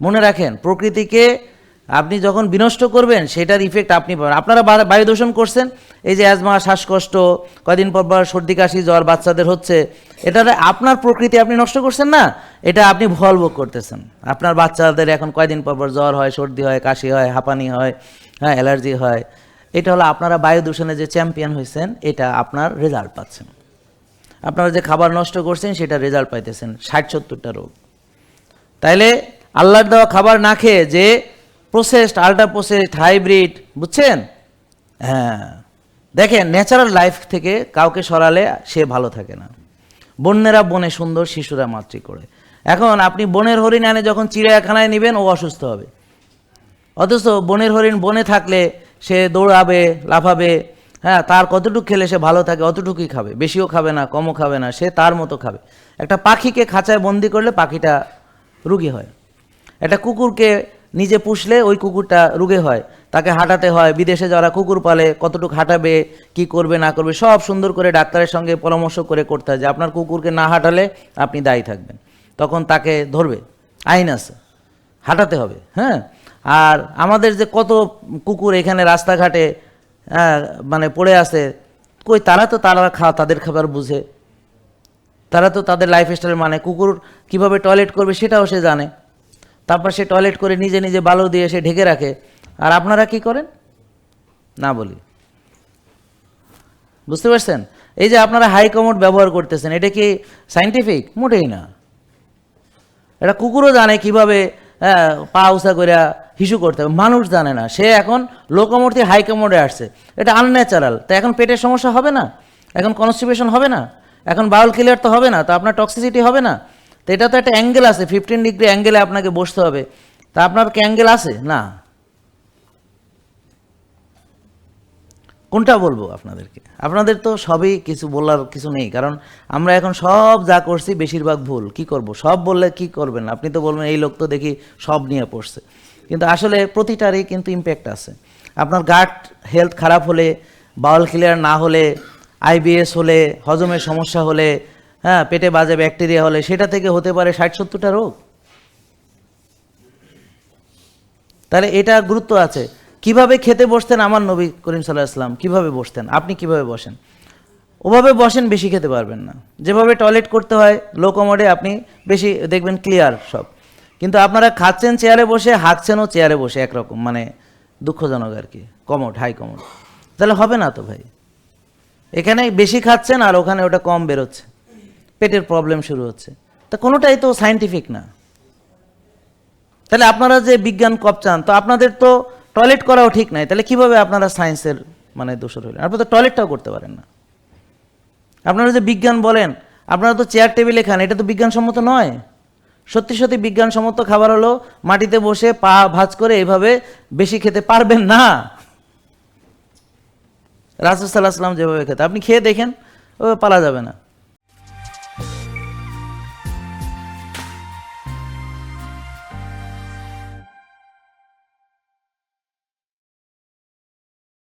মনে রাখেন, প্রকৃতিকে আপনি যখন বিনষ্ট করবেন, সেটার ইফেক্ট আপনি পাবেন। আপনারা বায়ু দূষণ করছেন, এই যে অ্যাজমা শ্বাসকষ্ট, কদিন পর পর সর্দি, কাশি, জ্বর বাচ্চাদের হচ্ছে, এটা আপনার প্রকৃতি আপনি নষ্ট করছেন না, এটা আপনি ফল ভোগ করতেছেন। আপনার বাচ্চাদের এখন কয়দিন পর পর জ্বর হয়, সর্দি হয়, কাশি হয়, হাঁপানি হয় হ্যাঁ অ্যালার্জি হয়, এটা হলো আপনারা বায়ু দূষণে যে চ্যাম্পিয়ন হয়েছেন এটা আপনার রেজাল্ট পাচ্ছেন। আপনারা যে খাবার নষ্ট করছেন, সেটা রেজাল্ট পাইতেছেন, ষাট সত্তরটা রোগ। তাইলে আল্লাহর দেওয়া খাবার না খেয়ে যে প্রসেসড আল্ট্রা প্রসেসড হাইব্রিড বুঝছেন? হ্যাঁ। দেখেন ন্যাচারাল লাইফ থেকে কাউকে সরালে সে ভালো থাকে না। বন্যেরা বনে সুন্দর, শিশুরা মাতৃ করে। এখন আপনি বনের হরিণ আনে যখন চিড়িয়াখানায় নেবেন, ও অসুস্থ হবে। অথচ বনের হরিণ বনে থাকলে সে দৌড়াবে, লাফাবে হ্যাঁ তার কতটুকু খেলে সে ভালো থাকে, অতটুকুই খাবে। বেশিও খাবে না, কমও খাবে না, সে তার মতো খাবে। একটা পাখিকে খাঁচায় বন্দি করলে পাখিটা রুগী হয়। একটা কুকুরকে নিজে পুষলে ওই কুকুরটা রুগে হয় তাকে হাঁটাতে হয় বিদেশে যারা কুকুর পালে কতটুকু হাঁটাবে কি করবে না করবে সব সুন্দর করে ডাক্তারের সঙ্গে পরামর্শ করে করতে হয় যে আপনার কুকুরকে না হাঁটালে আপনি দায়ী থাকবেন। তখন তাকে ধরবে আইন আছে হাঁটাতে হবে হ্যাঁ? আর আমাদের যে কত কুকুর এখানে রাস্তাঘাটে হ্যাঁ, মানে পড়ে আছে কই তারা তো তারা খা তাদের খাবার বুঝে। তারা তো তাদের লাইফস্টাইল মানে কুকুর কীভাবে টয়লেট করবে সেটাও সে জানে। তারপর সে টয়লেট করে নিজে নিজে বালু দিয়ে সে ঢেকে রাখে। আর আপনারা কি করেন? না বলি। বুঝতে পারছেন? এই যে আপনারা হাই কমোড ব্যবহার করতেছেন, এটা কি সাইন্টিফিক মোটেই না। এটা কুকুরও জানে কীভাবে পা উষা করে হিসু করতে হবে। মানুষ জানে না। সে এখন লোকমূর্তি হাই কমোডে আসছে। এটা আনন্যাচারাল তো এখন পেটের সমস্যা হবে না? এখন কনস্টিপেশন হবে না? এখন বাউল ক্লিয়ার তো হবে না? তো আপনার টক্সিসিটি হবে না? তো এটা তো একটা অ্যাঙ্গেল আছে ফিফটিন ডিগ্রি অ্যাঙ্গেলে আপনাকে বসতে হবে। তা আপনার কি অ্যাঙ্গেল আছে? না। কোনটা বলব আপনাদেরকে? আপনাদের তো সবই কিছু বলার কিছু নেই, কারণ আমরা এখন সব যা করছি বেশিরভাগ ভুল। কি করব? সব বললে কি করবেন? আপনি তো বলবেন, এই লোক তো দেখি সব নিয়ে পড়ছে। কিন্তু আসলে প্রতিটারই কিন্তু ইম্প্যাক্ট আছে। আপনার গাট হেলথ খারাপ হলে বাউল ক্লিয়ার না হলে আইবিএস হলে, হজমের সমস্যা হলে হ্যাঁ পেটে বাজে ব্যাকটেরিয়া হলে সেটা থেকে হতে পারে ষাট সত্তরটা রোগ। তাহলে এটা গুরুত্ব আছে। কীভাবে খেতে বসতেন আমার নবী করিম সাল্লাহ আসলাম কীভাবে বসতেন? আপনি কীভাবে বসেন? ওভাবে বসেন বেশি খেতে পারবেন না। যেভাবে টয়লেট করতে হয় লো কমোডে আপনি বেশি দেখবেন ক্লিয়ার সব। কিন্তু আপনারা খাচ্ছেন চেয়ারে বসে, হাঁকছেনও চেয়ারে বসে একরকম মানে দুঃখজনক আর কি। কমোড হাই কমোড তাহলে হবে না তো ভাই? এখানে বেশি খাচ্ছেন আর ওখানে ওটা কম বেরোচ্ছে। পেটের প্রবলেম শুরু হচ্ছে। তা কোনোটাই তো সাইন্টিফিক না। তাহলে আপনারা যে বিজ্ঞান কপচান তো আপনাদের তো টয়লেট করাও ঠিক নাই। তাহলে কীভাবে আপনারা সায়েন্সের মানে দোষর হলেন? আপনারা তো টয়লেটটাও করতে পারেন না। আপনারা যে বিজ্ঞান বলেন, আপনারা তো চেয়ার টেবিলে খান, এটা তো বিজ্ঞানসম্মত নয়। সত্যি সত্যি বিজ্ঞানসম্মত খাবার হলো মাটিতে বসে পা ভাজ করে এভাবে বেশি খেতে পারবেন না। রাসুসাল্লাহ আসলাম যেভাবে খেতে, আপনি খেয়ে দেখেন, ও পালা যাবে না।